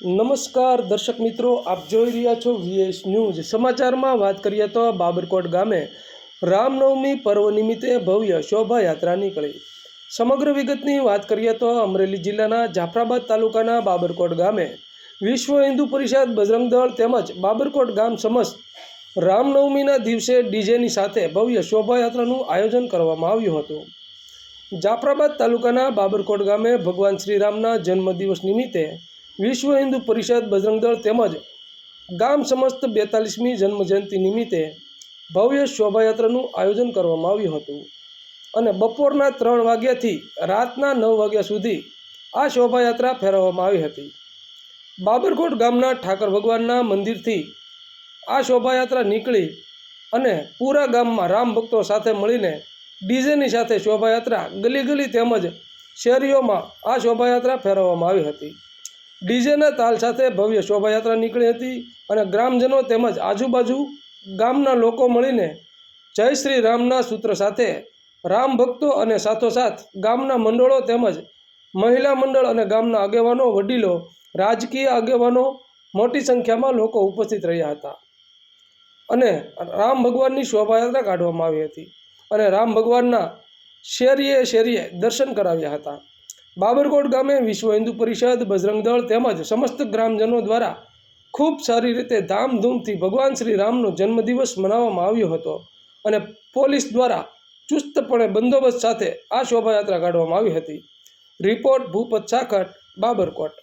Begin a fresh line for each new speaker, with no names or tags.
નમસ્કાર દર્શક મિત્રો, આપ જોઈ રહ્યા છો વીએસ ન્યૂઝ સમાચારમાં વાત કરીએ તો બાબરકોટ ગામે રામનવમી પર્વ નિમિત્તે ભવ્ય શોભાયાત્રા નીકળી. સમગ્ર વિગતની વાત કરીએ તો અમરેલી જિલ્લાના જાફરાબાદ તાલુકાના બાબરકોટ ગામે વિશ્વ હિન્દુ પરિષદ બજરંગ દળ તેમજ બાબરકોટ ગામ સમસ્ત રામનવમીના દિવસે ડીજેની સાથે ભવ્ય શોભાયાત્રાનું આયોજન કરવામાં આવ્યું હતું. જાફરાબાદ તાલુકાના બાબરકોટ ગામે ભગવાન શ્રીરામના જન્મદિવસ નિમિત્તે વિશ્વ હિન્દુ પરિષદ બજરંગદળ તેમજ ગામ સમસ્ત બેતાલીસમી જન્મજયંતિ નિમિત્તે ભવ્ય શોભાયાત્રાનું આયોજન કરવામાં આવ્યું હતું. અને બપોરના ત્રણ વાગ્યાથી રાતના નવ વાગ્યા સુધી આ શોભાયાત્રા ફેરવવામાં આવી હતી. બાબરકોટ ગામના ઠાકર ભગવાનના મંદિરથી આ શોભાયાત્રા નીકળી અને પૂરા ગામમાં રામ ભક્તો સાથે મળીને ડીજેની સાથે શોભાયાત્રા ગલી ગલી તેમજ શેરીઓમાં આ શોભાયાત્રા ફેરવવામાં આવી હતી. ડીજેના તાલ સાથે ભવ્ય શોભાયાત્રા નીકળી હતી અને ગ્રામજનો તેમજ આજુબાજુ ગામના લોકો મળીને જય શ્રી રામના સૂત્ર સાથે રામ ભક્તો અને સાથોસાથ ગામના મંડળો તેમજ મહિલા મંડળ અને ગામના આગેવાનો, વડીલો, રાજકીય આગેવાનો મોટી સંખ્યામાં લોકો ઉપસ્થિત રહ્યા હતા. અને રામ ભગવાનની શોભાયાત્રા કાઢવામાં આવી હતી અને રામ ભગવાનના શેરીએ શેરીએ દર્શન કરાવ્યા હતા. બાબરકોટ ગામે વિશ્વ હિન્દુ પરિષદ, બજરંગ દળ તેમજ સમસ્ત ગ્રામજનો દ્વારા ખૂબ સારી રીતે ધામધૂમથી ભગવાન શ્રી રામનો જન્મદિવસ મનાવવામાં આવ્યો હતો અને પોલીસ દ્વારા ચુસ્તપણે બંદોબસ્ત સાથે આ શોભાયાત્રા કાઢવામાં આવી હતી. રિપોર્ટ ભૂપત સાખટ બાબરકોટ.